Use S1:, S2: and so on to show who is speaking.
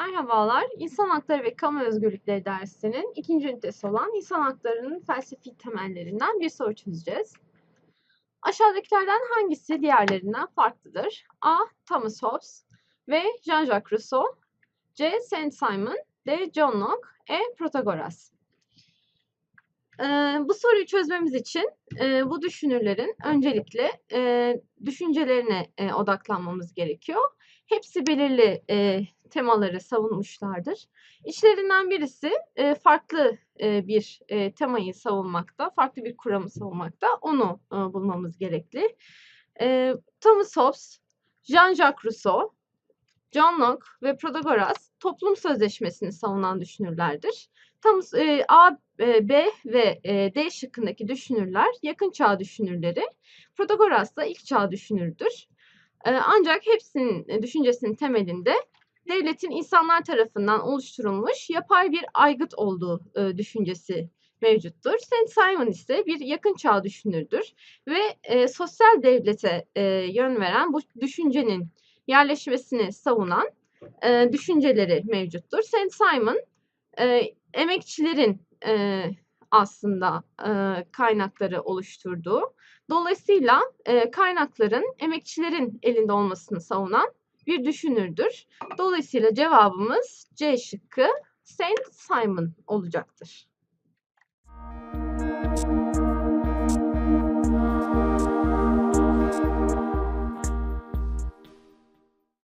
S1: Merhabalar, İnsan Hakları ve Kamu Özgürlükleri dersinin ikinci ünitesi olan İnsan Hakları'nın felsefi temellerinden bir soru çözeceğiz. Aşağıdakilerden hangisi diğerlerinden farklıdır? A. Thomas Hobbes B. Jean-Jacques Rousseau C. Saint-Simon D. John Locke E. Protagoras Ee, bu soruyu çözmemiz için e, bu düşünürlerin öncelikle e, düşüncelerine e, odaklanmamız gerekiyor. Hepsi belirli e, temaları savunmuşlardır. İçlerinden birisi e, farklı e, bir e, temayı savunmakta, farklı bir kuramı savunmakta. Onu e, bulmamız gerekli. E, Thomas Hobbes, Jean-Jacques Rousseau, John Locke ve Protagoras toplum sözleşmesini savunan düşünürlerdir. Thomas, e, A, e, B ve e, D şıkkındaki düşünürler yakın çağ düşünürleri. Protagoras da ilk çağ düşünürdür. E, ancak hepsinin e, düşüncesinin temelinde devletin insanlar tarafından oluşturulmuş yapay bir aygıt olduğu e, düşüncesi mevcuttur. Saint Simon ise bir yakın çağ düşünürdür ve e, sosyal devlete e, yön veren bu düşüncenin yerleşmesini savunan e, düşünceleri mevcuttur. Saint Simon e, emekçilerin e, aslında e, kaynakları oluşturduğu, dolayısıyla e, kaynakların emekçilerin elinde olmasını savunan bir düşünürdür. Dolayısıyla cevabımız C şıkkı Saint Simon olacaktır.